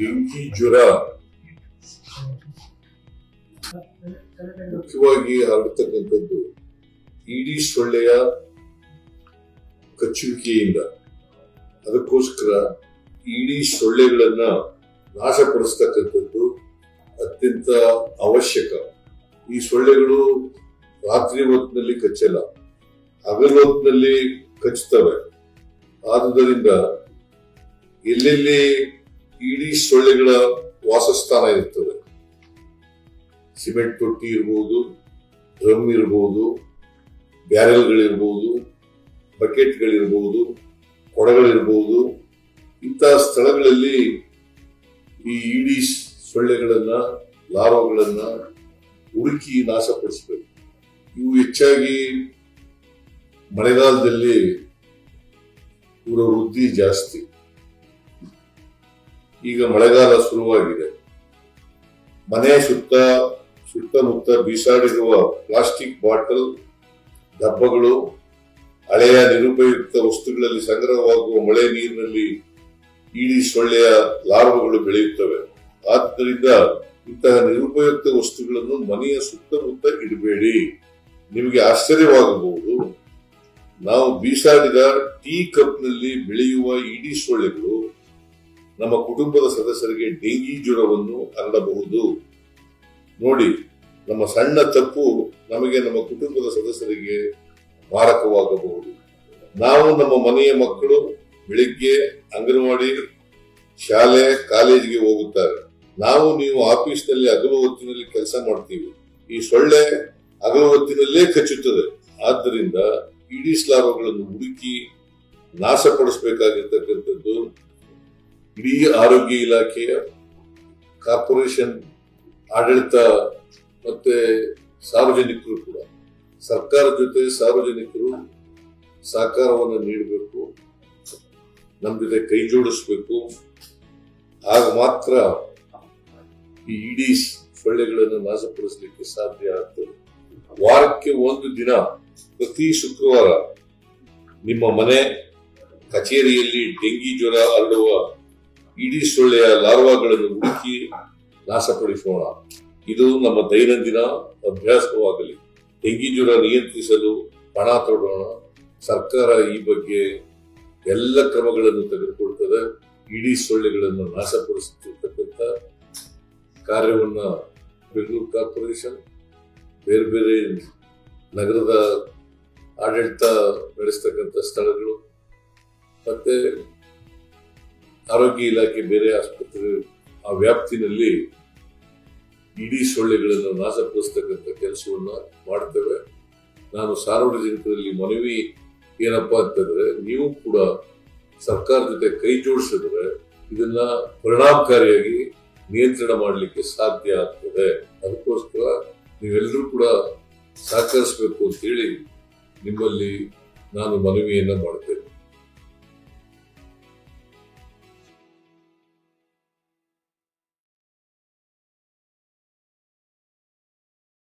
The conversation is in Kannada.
ಡೆಂಗಿ ಜ್ವರ ಮುಖ್ಯವಾಗಿ ಹರಡ್ತಕ್ಕಂಥದ್ದು ಇಡೀ ಸೊಳ್ಳೆಯ ಕಚ್ಚುವಿಕೆಯಿಂದ ಅದಕ್ಕೋಸ್ಕರ ಇಡೀ ಸೊಳ್ಳೆಗಳನ್ನ ನಾಶಪಡಿಸ್ತಕ್ಕಂಥದ್ದು ಅತ್ಯಂತ ಅವಶ್ಯಕ. ಈ ಸೊಳ್ಳೆಗಳು ರಾತ್ರಿ ಹೊತ್ತಿನಲ್ಲಿ ಕಚ್ಚಲ್ಲ. ಹಗಲು ಹೊತ್ತಿನಲ್ಲಿ ಕಚ್ಚುತ್ತವೆ. ಆದುದರಿಂದ ಎಲ್ಲೆಲ್ಲಿ ಇಡೀ ಸೊಳ್ಳೆಗಳ ವಾಸಸ್ಥಾನ ಇರ್ತದೆ. ಸಿಮೆಂಟ್ ತೊಟ್ಟಿ ಇರ್ಬೋದು, ಡ್ರಮ್ ಇರ್ಬೋದು, ಬ್ಯಾರೆಲ್ಗಳಿರ್ಬೋದು, ಬಕೆಟ್ಗಳಿರ್ಬೋದು, ಕೊಡಗಳಿರ್ಬೋದು ಇಂತಹ ಸ್ಥಳಗಳಲ್ಲಿ ಈ ಇಡೀ ಸೊಳ್ಳೆಗಳನ್ನ ಲಾರ್ವಗಳನ್ನ ಹುಡುಕಿ ನಾಶಪಡಿಸಬೇಕು. ಇವು ಹೆಚ್ಚಾಗಿ ಮಳೆಗಾಲದಲ್ಲಿ ಇವರ ವೃದ್ಧಿ ಜಾಸ್ತಿ. ಈಗ ಮಳೆಗಾಲ ಶುರುವಾಗಿದೆ. ಮನೆ ಸುತ್ತ ಸುತ್ತಮುತ್ತ ಬೀಸಾಡಿರುವ ಪ್ಲಾಸ್ಟಿಕ್ ಬಾಟಲ್, ಡಬ್ಬಗಳು, ಹಳೆಯ ನಿರುಪಯುಕ್ತ ವಸ್ತುಗಳಲ್ಲಿ ಸಂಗ್ರಹವಾಗುವ ಮಳೆ ನೀರಿನಲ್ಲಿ ಈಡಿ ಸೊಳ್ಳೆಯ ಲಾರ್ವಗಳು ಬೆಳೆಯುತ್ತವೆ. ಆದ್ದರಿಂದ ಇಂತಹ ನಿರುಪಯುಕ್ತ ವಸ್ತುಗಳನ್ನು ಮನೆಯ ಸುತ್ತಮುತ್ತ ಇಡಬೇಡಿ. ನಿಮಗೆ ಆಶ್ಚರ್ಯವಾಗಬಹುದು. ನಾವು ಬೀಸಾಡಿದ ಟೀ ಕಪ್ನಲ್ಲಿ ಬೆಳೆಯುವ ಇಡೀ ಸೊಳ್ಳೆಗಳು ನಮ್ಮ ಕುಟುಂಬದ ಸದಸ್ಯರಿಗೆ ಡೆಂಗಿ ಜ್ವರವನ್ನು ಹರಡಬಹುದು. ನೋಡಿ, ನಮ್ಮ ಸಣ್ಣ ತಪ್ಪು ನಮಗೆ ನಮ್ಮ ಕುಟುಂಬದ ಸದಸ್ಯರಿಗೆ ಮಾರಕವಾಗಬಹುದು. ನಾವು ನಮ್ಮ ಮನೆಯ ಮಕ್ಕಳು ಬೆಳಿಗ್ಗೆ ಅಂಗನವಾಡಿ, ಶಾಲೆ, ಕಾಲೇಜಿಗೆ ಹೋಗುತ್ತಾರೆ. ನಾವು ನೀವು ಆಫೀಸ್ನಲ್ಲಿ ಹಗಲು ಹೊತ್ತಿನಲ್ಲಿ ಕೆಲಸ ಮಾಡ್ತೀವಿ. ಈ ಸೊಳ್ಳೆ ಹಗಲು ಹೊತ್ತಿನಲ್ಲೇ ಕಚ್ಚುತ್ತದೆ. ಆದ್ದರಿಂದ ಇಡೀ ಸ್ಲಾಭಗಳನ್ನು ಹುಡುಕಿ ನಾಶಪಡಿಸಬೇಕಾಗಿರ್ತಕ್ಕಂಥದ್ದು ಇಡೀ ಆರೋಗ್ಯ ಇಲಾಖೆಯ ಕಾರ್ಪೊರೇಷನ್ ಆಡಳಿತ ಮತ್ತೆ ಸಾರ್ವಜನಿಕರು ಕೂಡ, ಸರ್ಕಾರ ಜೊತೆ ಸಾರ್ವಜನಿಕರು ಸಹಕಾರವನ್ನು ನೀಡಬೇಕು ನಮ್ಮ ಜೊತೆ ಕೈ ಜೋಡಿಸ್ಬೇಕು. ಆಗ ಮಾತ್ರ ಈ ಇಡೀ ಸೊಳ್ಳೆಗಳನ್ನು ನಾಶಪಡಿಸಲಿಕ್ಕೆ ಸಾಧ್ಯ ಆಗ್ತದೆ. ವಾರಕ್ಕೆ ಒಂದು ದಿನ ಪ್ರತಿ ಶುಕ್ರವಾರ ನಿಮ್ಮ ಮನೆ ಕಚೇರಿಯಲ್ಲಿ ಡೆಂಗಿ ಜ್ವರ ಹರಡುವ ಇಡೀ ಸೊಳ್ಳೆಯ ಲಾರ್ವಾಗಳನ್ನು ಹುಡುಕಿ ನಾಶಪಡಿಸೋಣ. ಇದು ನಮ್ಮ ದೈನಂದಿನ ಅಭ್ಯಾಸವಾಗಲಿ. ಡೆಂಗಿ ಜ್ವರ ನಿಯಂತ್ರಿಸಲು ಪಣ ತೊಡೋಣ. ಸರ್ಕಾರ ಈ ಬಗ್ಗೆ ಎಲ್ಲ ಕ್ರಮಗಳನ್ನು ತೆಗೆದುಕೊಳ್ತದೆ. ಇಡೀ ಸೊಳ್ಳೆಗಳನ್ನು ನಾಶಪಡಿಸುತ್ತಿರ್ತಕ್ಕಂಥ ಕಾರ್ಯವನ್ನು ಬೆಂಗಳೂರು ಕಾರ್ಪೊರೇಷನ್, ಬೇರೆ ಬೇರೆ ನಗರದ ಆಡಳಿತ ನಡೆಸ್ತಕ್ಕಂಥ ಸ್ಥಳಗಳು, ಮತ್ತೆ ಆರೋಗ್ಯ ಇಲಾಖೆ ಬೇರೆ ಆಸ್ಪತ್ರೆ ಆ ವ್ಯಾಪ್ತಿನಲ್ಲಿ ಇಡೀ ಸೊಳ್ಳೆಗಳನ್ನು ನಾಶಪಡಿಸ್ತಕ್ಕಂಥ ಕೆಲಸವನ್ನ ಮಾಡ್ತೇವೆ. ನಾನು ಸಾರ್ವಜನಿಕರಲ್ಲಿ ಮನವಿ ಏನಪ್ಪಾ ಅಂತಂದ್ರೆ, ನೀವು ಕೂಡ ಸರ್ಕಾರ ಜೊತೆ ಕೈ ಜೋಡಿಸಿದ್ರೆ ಇದನ್ನ ಪರಿಣಾಮಕಾರಿಯಾಗಿ ನಿಯಂತ್ರಣ ಮಾಡಲಿಕ್ಕೆ ಸಾಧ್ಯ ಆಗ್ತದೆ. ಅದಕ್ಕೋಸ್ಕರ ನೀವೆಲ್ಲರೂ ಕೂಡ ಸಹಕರಿಸಬೇಕು ಅಂತೇಳಿ ನಿಮ್ಮಲ್ಲಿ ನಾನು ಮನವಿಯನ್ನ ಮಾಡ್ತೇನೆ.